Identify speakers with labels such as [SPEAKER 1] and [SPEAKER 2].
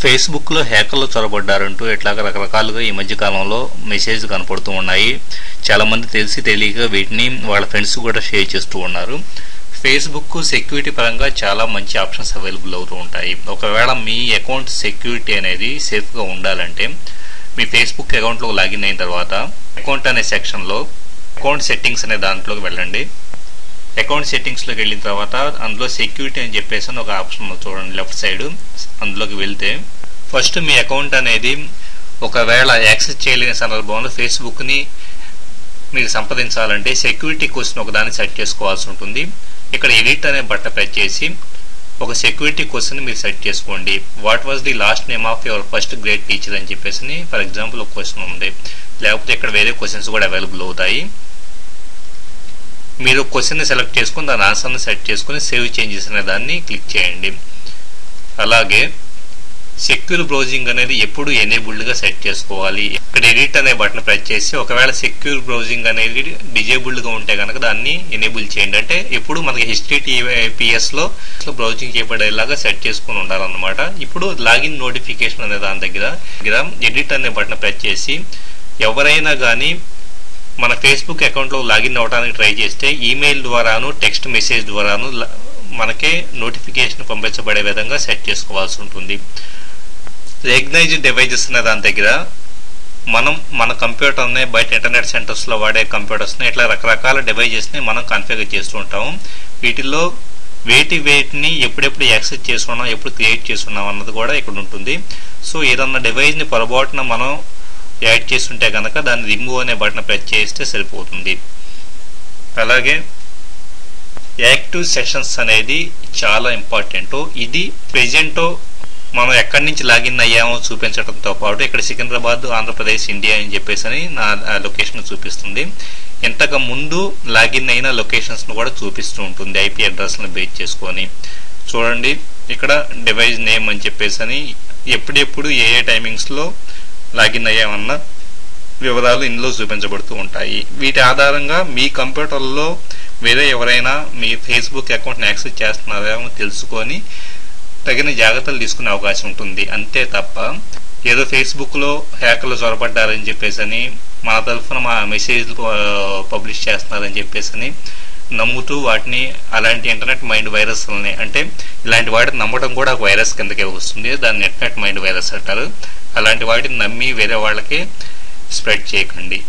[SPEAKER 1] ఫేస్బుక్లో హ్యాకర్లు చొరబడ్డారంటూ ఇట్లాగ రకరకాలుగా ఈ మధ్య కాలంలో మెసేజ్ కనపడుతూ ఉన్నాయి. చాలామంది తెలిసి తెలియక వీటిని వాళ్ళ ఫ్రెండ్స్ కూడా షేర్ చేస్తూ ఉన్నారు. ఫేస్బుక్ సెక్యూరిటీ పరంగా చాలా మంచి ఆప్షన్స్ అవైలబుల్ అవుతూ ఉంటాయి. ఒకవేళ మీ అకౌంట్ సెక్యూరిటీ అనేది సేఫ్గా ఉండాలంటే మీ ఫేస్బుక్ అకౌంట్లో లాగిన్ అయిన తర్వాత అకౌంట్ అనే సెక్షన్లో అకౌంట్ సెట్టింగ్స్ అనే దాంట్లోకి వెళ్ళండి. అకౌంట్ సెట్టింగ్స్లోకి వెళ్ళిన తర్వాత అందులో సెక్యూరిటీ అని చెప్పేసి అని ఒక ఆప్షన్ ఉంది చూడండి లెఫ్ట్ సైడ్. అందులోకి వెళ్తే ఫస్ట్ మీ అకౌంట్ అనేది ఒకవేళ యాక్సెస్ చేయలేని సందర్భంలో ఫేస్బుక్ని మీరు సంప్రదించాలంటే సెక్యూరిటీ క్వశ్చన్ ఒకదాన్ని సెట్ చేసుకోవాల్సి ఉంటుంది. ఇక్కడ ఎడిట్ అనే బట్ట ప్రెస్ చేసి ఒక సెక్యూరిటీ క్వశ్చన్ మీరు సెట్ చేసుకోండి. What was the last name of your first great teacher అని చెప్పేసి ఫర్ ఎగ్జాంపుల్ ఒక క్వశ్చన్ ఉంది. లేకపోతే ఇక్కడ వేరే క్వశ్చన్స్ కూడా అవైలబుల్ అవుతాయి. మీరు క్వశ్చన్ని సెలెక్ట్ చేసుకుని దాని ఆన్సర్ని సెట్ చేసుకుని సేవ్ చేంజెస్ అనే దాన్ని క్లిక్ చేయండి. అలాగే సెక్యూర్ బ్రౌజింగ్ అనేది ఎప్పుడు ఎనేబుల్డ్గా సెట్ చేసుకోవాలి. ఇక్కడ ఎడిట్ అనే బటన్ ప్రెస్ చేసి ఒకవేళ సెక్యూర్ బ్రౌజింగ్ అనేది డిజేబుల్డ్గా ఉంటే కనుక దాన్ని ఎనేబుల్ చేయండి. అంటే ఎప్పుడు మనకి హిస్టరీ టీపీఎస్లో బ్రౌజింగ్ చేయబడేలాగా సెట్ చేసుకుని ఉండాలన్నమాట. ఇప్పుడు లాగిన్ నోటిఫికేషన్ అనే దాని దగ్గర దగ్గర ఎడిట్ అనే బటన్ ప్రెస్ చేసి ఎవరైనా కానీ మన ఫేస్బుక్ అకౌంట్లో లాగిన్ అవ్వడానికి ట్రై చేస్తే ఈమెయిల్ ద్వారాను టెక్స్ట్ మెసేజ్ ద్వారాను మనకే నోటిఫికేషన్ పంపించబడే విధంగా సెట్ చేసుకోవాల్సి ఉంటుంది. రికగ్నైజ్ డివైజెస్ అనే దాని దగ్గర మనం మన కంప్యూటర్ని బయట ఇంటర్నెట్ సెంటర్స్లో వాడే కంప్యూటర్స్ని ఇట్లా రకరకాల డివైజెస్ని మనం కన్ఫిగర్ చేస్తూ ఉంటాము. వీటిల్లో వేటి వేటిని ఎప్పుడెప్పుడు యాక్సెస్ చేసుకున్నాం ఎప్పుడు క్రియేట్ చేసుకున్నాం అన్నది కూడా ఇక్కడ ఉంటుంది. సో ఏదన్నా డివైజ్ని పొరపాటున మనం యాడ్ చేస్తుంటే కనుక దాన్ని రిమూవ్ అనే బటన్ ప్రెస్ చేస్తే సరిపోతుంది. అలాగే యాక్టివ్ సెషన్స్ అనేది చాలా ఇంపార్టెంట్. ఇది ప్రెజెంట్ మనం ఎక్కడి నుంచి లాగిన్ అయ్యామో చూపించడంతో పాటు ఇక్కడ సికింద్రాబాద్ ఆంధ్రప్రదేశ్ ఇండియా అని చెప్పేసి అని నా లొకేషన్ చూపిస్తుంది. ఇంతకు ముందు లాగిన్ అయిన లొకేషన్స్ను కూడా చూపిస్తూ ఉంటుంది ఐపీ అడ్రస్ను బేస్ చేసుకొని. చూడండి ఇక్కడ డివైజ్ నేమ్ అని చెప్పేసి అని ఎప్పుడెప్పుడు ఏ ఏ టైమింగ్స్లో లాగిన్ అయ్యామన్న వివరాలు ఇందులో చూపించబడుతూ ఉంటాయి. వీటి ఆధారంగా మీ కంప్యూటర్లో వేరే ఎవరైనా మీ ఫేస్బుక్ అకౌంట్ని యాక్సెస్ చేస్తున్నారేమో తెలుసుకొని తగిన జాగ్రత్తలు తీసుకునే అవకాశం ఉంటుంది. అంతే తప్ప ఏదో ఫేస్బుక్లో హ్యాకర్లు చొరబడ్డారని చెప్పేసి అని మన తరఫున మా మెసేజ్లు పబ్లిష్ చేస్తున్నారని చెప్పేసి అని నమ్ముతూ వాటిని అలాంటి ఇంటర్నెట్ మైండ్ వైరస్లని అంటే ఇలాంటి వాటిని నమ్మడం కూడా ఒక వైరస్ కిందకే వస్తుంది. దాన్ని ఇంటర్నెట్ మైండ్ వైరస్ అంటారు. అలాంటి వాటిని నమ్మి వేరే వాళ్ళకి స్ప్రెడ్ చేయకండి.